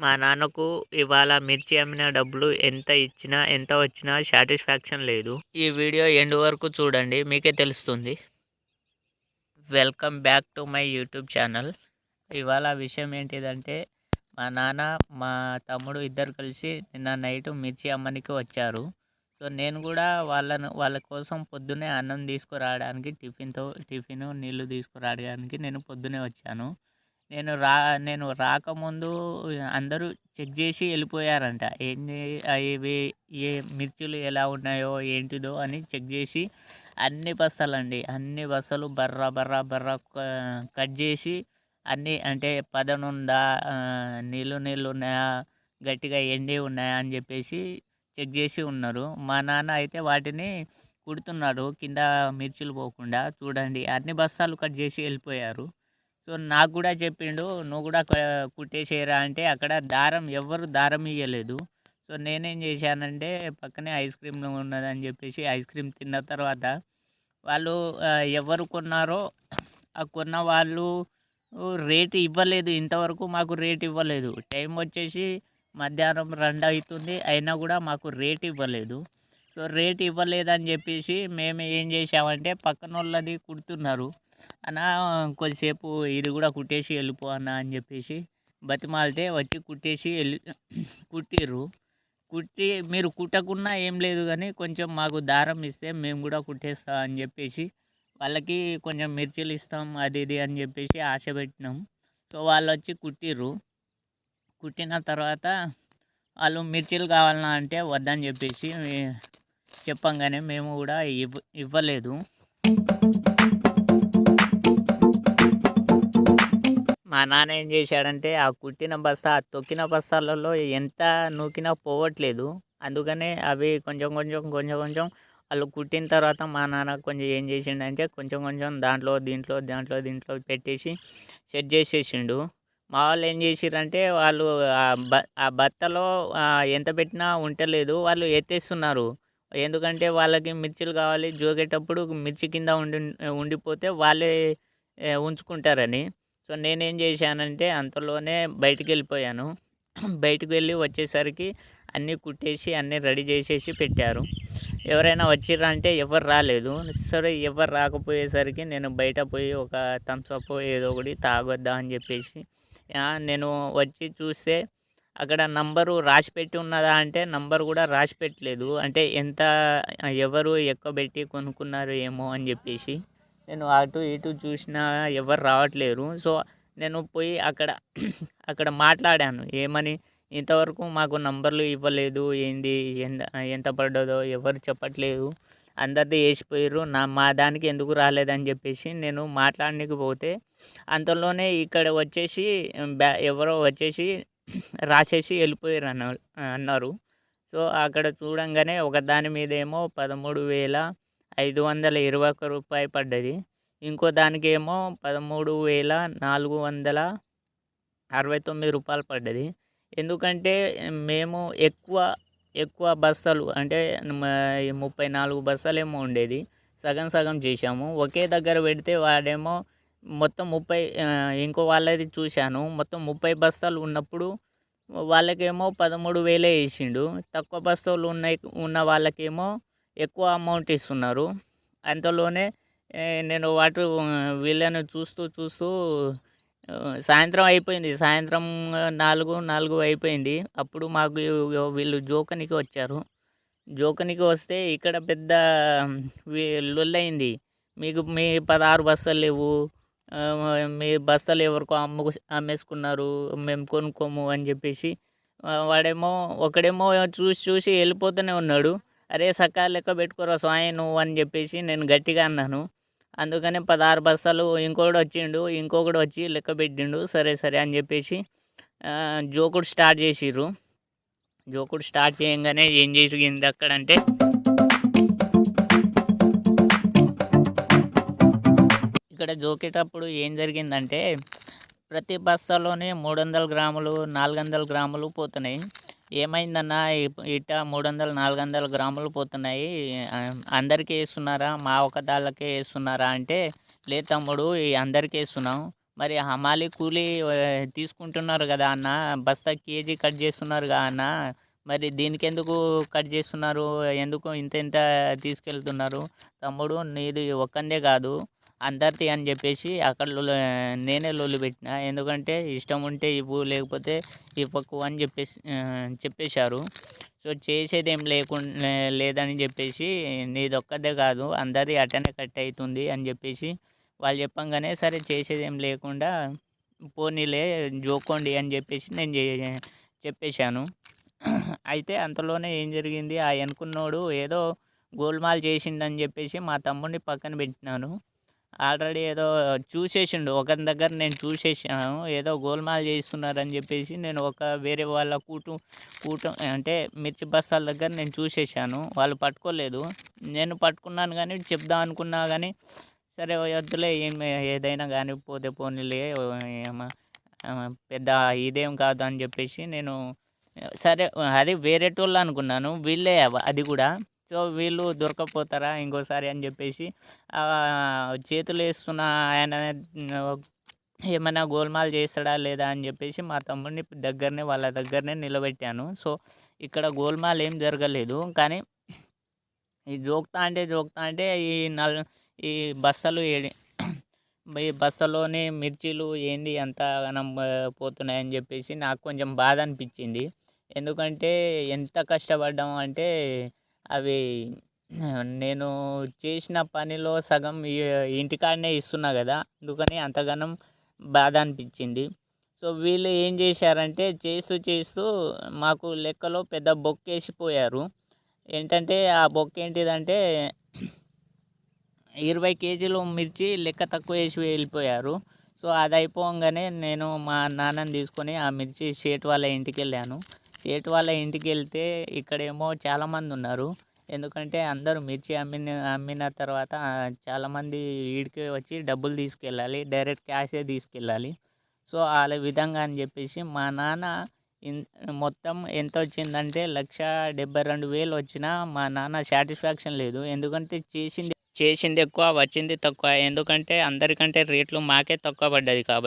మా నాన్నకు ఇవాళ మిర్చి అమ్మిన డబ్బులు ఎంత ఇచ్చినా ఎంత వచ్చినా సాటిస్ఫాక్షన్ లేదు. ఈ వీడియో ఎండ్ వరకు చూడండి మీకే తెలుస్తుంది. Welcome back to my YouTube channel. ఇవాళ విషయం ఏంటిదంటే మా నాన్న మా తమ్ముడు ఇద్దరు కలిసి నిన్న నైట్ మిర్చి అమ్మనికి వచ్చారు. సో నేను కూడా వాళ్ళను వాళ్ళ కోసం పొద్దున్నే అన్నం తీసుకురావడానికి టిఫిన్తో టిఫిన్ నీళ్ళు తీసుకురావడానికి నేను పొద్దునే వచ్చాను. నేను రా నేను రాకముందు అందరూ చెక్ చేసి వెళ్ళిపోయారంట. ఏంది ఇవి ఏ మిర్చులు ఎలా ఉన్నాయో ఏంటిదో అని చెక్ చేసి అన్ని బస్తాలండి. అన్ని బస్తాలు బర్ర బర్ర బర్ర కట్ చేసి అన్నీ అంటే పదనుందా నీళ్ళు నీళ్ళు ఉన్నాయా గట్టిగా ఎండి ఉన్నాయా అని చెప్పేసి చెక్ చేసి ఉన్నారు. మా నాన్న అయితే వాటిని కుడుతున్నాడు కింద మిర్చులు పోకుండా. చూడండి అన్ని బస్తాలు కట్ చేసి వెళ్ళిపోయారు. సో నాకు కూడా చెప్పిండు నువ్వు కూడా కుట్టేసేయరా అంటే అక్కడ దారం ఎవరు దారం ఇవ్వలేదు సో నేనేం చేశానంటే పక్కనే ఐస్ క్రీమ్ ఉన్నదని చెప్పేసి ఐస్ క్రీమ్ తిన్న తర్వాత వాళ్ళు ఎవరు కొన్నారో ఆ కొన్న వాళ్ళు రేటు ఇవ్వలేదు. ఇంతవరకు మాకు రేట్ ఇవ్వలేదు. టైం వచ్చేసి మధ్యాహ్నం రెండు అవుతుంది అయినా కూడా మాకు రేట్ ఇవ్వలేదు. సో రేట్ ఇవ్వలేదని చెప్పేసి మేము ఏం చేసామంటే పక్కన వాళ్ళది కుడుతున్నారు. అన్న కొద్దిసేపు ఇది కూడా కుట్టేసి వెళ్ళిపో అన్న అని చెప్పేసి బతిమాలితే వచ్చి కుట్టేసి వెళ్ళి కుట్టిర్రు. కుట్టి మీరు కుట్టకున్నా ఏం లేదు కానీ కొంచెం మాకు దారం ఇస్తే మేము కూడా కుట్టేస్తాం అని చెప్పేసి వాళ్ళకి కొంచెం మిర్చిలు ఇస్తాం అది ఇది అని చెప్పేసి ఆశ పెట్టినాం. సో వాళ్ళు వచ్చి కుట్టిర్రు. కుట్టిన తర్వాత వాళ్ళు మిర్చిలు కావాలన్నా అంటే వద్దని చెప్పేసి చెప్పంగానే మేము కూడా ఇవ్వ ఇవ్వలేదు. మా నాన్న ఏం చేశాడంటే ఆ కుట్టిన బస్తా ఆ తొక్కిన బస్తాలలో ఎంత నూకినా పోవట్లేదు. అందుకనే అవి కొంచెం కొంచెం కొంచెం కొంచెం వాళ్ళు కుట్టిన తర్వాత మా నాన్న కొంచెం ఏం చేసిండంటే కొంచెం కొంచెం దాంట్లో దీంట్లో దాంట్లో దీంట్లో పెట్టేసి సెట్ చేసేసిండు. మా వాళ్ళు ఏం చేసిరంటే వాళ్ళు ఆ బత్తలో ఎంత పెట్టినా ఉంటలేదు. వాళ్ళు ఎత్తేస్తున్నారు. ఎందుకంటే వాళ్ళకి మిర్చిలు కావాలి. జోగేటప్పుడు మిర్చి కింద ఉండి ఉండిపోతే వాళ్ళే ఉంచుకుంటారని. సో నేనేం చేశానంటే అంతలోనే బయటికి వెళ్ళిపోయాను బయటకు వెళ్ళి వచ్చేసరికి అన్నీ కుట్టేసి అన్నీ రెడీ చేసేసి పెట్టారు. ఎవరైనా వచ్చిర్రా అంటే ఎవరు రాలేదు. సరే ఎవరు రాకపోయేసరికి నేను బయట పోయి ఒక థమ్స్అప్ ఏదో ఒకటి తాగొద్దా అని చెప్పేసి నేను వచ్చి చూస్తే అక్కడ నంబరు రాసి పెట్టి ఉన్నదా అంటే నంబర్ కూడా రాసి పెట్టలేదు అంటే ఎంత ఎవరు ఎక్కువ పెట్టి కొనుక్కున్నారు ఏమో అని చెప్పేసి నేను అటు ఇటు చూసినా ఎవరు రావట్లేరు. సో నేను పోయి అక్కడ అక్కడ మాట్లాడాను. ఏమని ఇంతవరకు మాకు నంబర్లు ఇవ్వలేదు. ఏంది ఎంత ఎంత పడ్డదో ఎవరు చెప్పట్లేదు. అందరిది వేసిపోయారు నా మా దానికి ఎందుకు రాలేదని చెప్పేసి నేను మాట్లాడడానికి పోతే అంతలోనే ఇక్కడ వచ్చేసి బ్యా ఎవరో వచ్చేసి రాసేసి వెళ్ళిపోయారు అన్నారు అన్నారు. సో అక్కడ చూడంగానే ఒక దాని మీద ఏమో పదమూడు వేల ఐదు వందల ఇరవై ఒక్క రూపాయి పడ్డది. ఇంకో దానికి ఏమో పదమూడు వేల నాలుగు వందల అరవై తొమ్మిది రూపాయలు పడ్డది. ఎందుకంటే మేము ఎక్కువ ఎక్కువ బస్తాలు అంటే ముప్పై నాలుగు బస్తాలు ఏమో ఉండేది. సగం సగం చేసాము ఒకే దగ్గర పెడితే వాడేమో మొత్తం ముప్పై ఇంకో వాళ్ళది చూశాను. మొత్తం ముప్పై బస్తాలు ఉన్నప్పుడు వాళ్ళకేమో పదమూడు వేలే వేసిండు. తక్కువ బస్తాలు ఉన్నాయి ఉన్న వాళ్ళకేమో ఎక్కువ అమౌంట్ ఇస్తున్నారు. అంతలోనే నేను వాటర్ వీళ్ళని చూస్తూ చూస్తూ సాయంత్రం అయిపోయింది. సాయంత్రం నాలుగు నాలుగు అయిపోయింది. అప్పుడు మాకు వీళ్ళు జోకనికి వచ్చారు. జోకనికి వస్తే ఇక్కడ పెద్ద లొల్లయింది. మీకు మీ పదహారు బస్తాలు లేవు. మీ బస్తాలు ఎవరికో అమ్ము అమ్మేసుకున్నారు మేము కొనుక్కోము అని చెప్పేసి. వాడేమో ఒకడేమో చూసి చూసి వెళ్ళిపోతూనే ఉన్నాడు. అరే సక్కా లెక్క పెట్టుకోరా స్వామి నువ్వు అని చెప్పేసి నేను గట్టిగా అన్నాను. అందుకని పదహారు బస్తాలు ఇంకొకటి వచ్చిండు ఇంకొకటి వచ్చి లెక్క పెట్టిండు సరే సరే అని చెప్పేసి జోకుడు స్టార్ట్ చేసిర్రు. జోకుడు స్టార్ట్ చేయగానే ఏం జరిగింది అక్కడంటే ఇక్కడ జోకేటప్పుడు ఏం జరిగిందంటే ప్రతి బస్తాలోనే మూడు వందల గ్రాములు నాలుగు వందల గ్రాములు పోతున్నాయి. ఏమైందన్నా ఇట్ట మూడు వందలు నాలుగు వందల గ్రాములు పోతున్నాయి. అందరికీ వేస్తున్నారా? మా ఒక దాళ్ళకే వేస్తున్నారా అంటే లే తమ్ముడు అందరికీ వేస్తున్నాం. మరి హమాలీ కూలీ తీసుకుంటున్నారు కదా అన్న బస్తా కేజీ కట్ చేస్తున్నారు కదా అన్న మరి దీనికి ఎందుకు కట్ చేస్తున్నారు? ఎందుకు ఇంత ఇంత తీసుకెళ్తున్నారు? తమ్ముడు నీది ఒక్కందే కాదు. అందరిది అని చెప్పేసి అక్కడ నేనే లొల్లు పెట్టిన ఎందుకంటే ఇష్టం ఉంటే ఇవ్వు లేకపోతే ఇవ్వకు అని చెప్పేసి చెప్పేశారు. సో చేసేది ఏం లేకుండా లేదని చెప్పేసి నీది ఒక్కదే కాదు అందరిది అటనే కట్ అవుతుంది అని చెప్పేసి వాళ్ళు చెప్పంగానే సరే చేసేది ఏం లేకుండా పోనీలే జోకోండి అని చెప్పేసి నేను చే- చెప్పేశాను. అయితే అంతలోనే ఏం జరిగింది? ఆ అనుకున్నోడు ఏదో గోల్మాల్ చేసిండని చెప్పేసి మా తమ్ముడిని పక్కన పెట్టినాను. ఆల్రెడీ ఏదో చూసేసిండు. ఒకరి దగ్గర నేను చూసేసాను. ఏదో గోల్మాల్ చేస్తున్నారని చెప్పేసి నేను ఒక వేరే వాళ్ళ కూటు కూటు అంటే మిర్చి బస్తాల దగ్గర నేను చూసేసాను. వాళ్ళు పట్టుకోలేదు. నేను పట్టుకున్నాను కానీ చెప్దాం అనుకున్నా కానీ సరే వద్దులే ఏం ఏదైనా కానీ పోతే పోనీలే పెద్ద ఇదేం కాదు అని చెప్పేసి నేను సరే అది వేరేటోళ్ళు అనుకున్నాను. వీళ్ళే అది కూడా. సో వీళ్ళు దొరకపోతారా ఇంకోసారి అని చెప్పేసి చేతులు వేస్తున్న ఆయన ఏమైనా గోల్మాల్ చేస్తాడా లేదా అని చెప్పేసి మా తమ్ముడిని దగ్గరనే వాళ్ళ దగ్గరనే నిలబెట్టాను. సో ఇక్కడ గోల్మాల్ ఏం జరగలేదు. కానీ ఈ జోక్తా అంటే జోక్తా అంటే ఈ నల్ ఈ బస్సలు ఈ బస్సలోని మిర్చీలు ఏంది అంత గనం పోతున్నాయని చెప్పేసి నాకు కొంచెం బాధ అనిపించింది. ఎందుకంటే ఎంత కష్టపడ్డాము అంటే అవి నేను చేసిన పనిలో సగం ఇంటికాడనే ఇస్తున్నా కదా అందుకని అంతగానం బాధ అనిపించింది సో వీళ్ళు ఏం చేశారంటే చేస్తూ చేస్తూ మాకు లెక్కలో పెద్ద బొక్కేసిపోయారు. ఏంటంటే ఆ బొక్క ఏంటిదంటే ఇరవై కేజీలు మిర్చి లెక్క తక్కువ వేసి వెళ్ళిపోయారు. సో అది అయిపోగానే నేను మా నాన్నని తీసుకొని ఆ మిర్చి షేట్ వాళ్ళ ఇంటికి వెళ్ళాను. షేట్ వాళ్ళ ఇంటికి వెళ్తే ఇక్కడేమో చాలామంది ఉన్నారు ఎందుకంటే అందరూ మిర్చి అమ్మిన అమ్మిన తర్వాత చాలామంది వీడికి వచ్చి డబ్బులు తీసుకెళ్ళాలి డైరెక్ట్ క్యాషే తీసుకెళ్ళాలి. సో వాళ్ళ విధంగా అని చెప్పేసి మా నాన్న మొత్తం ఎంత వచ్చిందంటే లక్ష డెబ్బై రెండు వేలు వచ్చినా మా నాన్న సాటిస్ఫాక్షన్ లేదు. ఎందుకంటే చేసింది చేసింది ఎక్కువ వచ్చింది తక్కువ. ఎందుకంటే అందరికంటే రేట్లు మాకే తక్కువ పడ్డది కాబట్టి